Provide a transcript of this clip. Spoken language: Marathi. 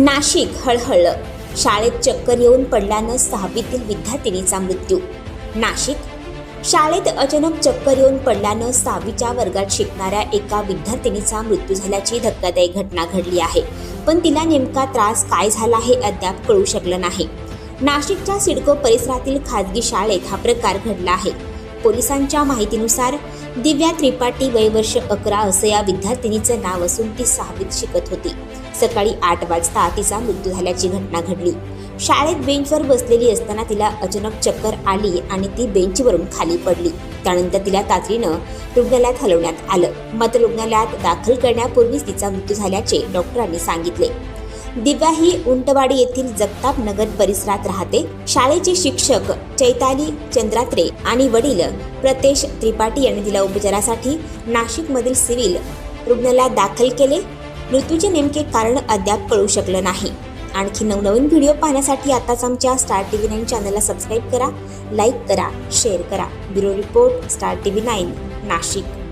नाशिक हळहळलं शाळेत चक्कर येऊन पडल्यानं सहावीतील विद्यार्थिनीचा मृत्यू. नाशिक. शाळेत अचानक चक्कर येऊन पडल्यानं सहावीच्या वर्गात शिकणाऱ्या एका विद्यार्थिनीचा मृत्यू झाल्याची धक्कादायक घटना घडली आहे. पण तिला नेमका त्रास काय झाला हे अद्याप कळू शकलं नाही. नाशिकच्या सिडको परिसरातील खाजगी शाळेत हा प्रकार घडला आहे. पोलिसांच्या माहितीनुसार दिव्या त्रिपाठी वय वर्ष अकरा असं या विद्यार्थिनीचं नाव असून ती सहावीत शिकत होती. सकाळी आठ वाजता तिचा मृत्यू झाल्याची घटना घडली. शाळेत बेंचवर बसलेली असताना तिला अचानक चक्कर आली आणि ती बेंचवरून खाली पडली. त्यानंतर तिला तातडीनं रुग्णालयात हलवण्यात आलं. मात्र रुग्णालयात दाखल करण्यापूर्वीच तिचा मृत्यू झाल्याचे डॉक्टरांनी सांगितले. दिव्या ही उंटवाडी येथील जगताप नगर परिसरात राहते. शाळेचे शिक्षक चैताली चंद्रात्रे आणि वडील प्रतेश त्रिपाठी यांनी तिला उपचारासाठी नाशिकमधील सिव्हिल रुग्णालयात दाखल केले. मृत्यूचे नेमके कारण अद्याप कळू शकलं नाही. आणखी नवनवीन व्हिडिओ पाहण्यासाठी आताच आमच्या स्टार टी व्ही नाईन चॅनलला सबस्क्राईब करा लाईक करा शेअर करा. Bureau report star T V nine Nashik.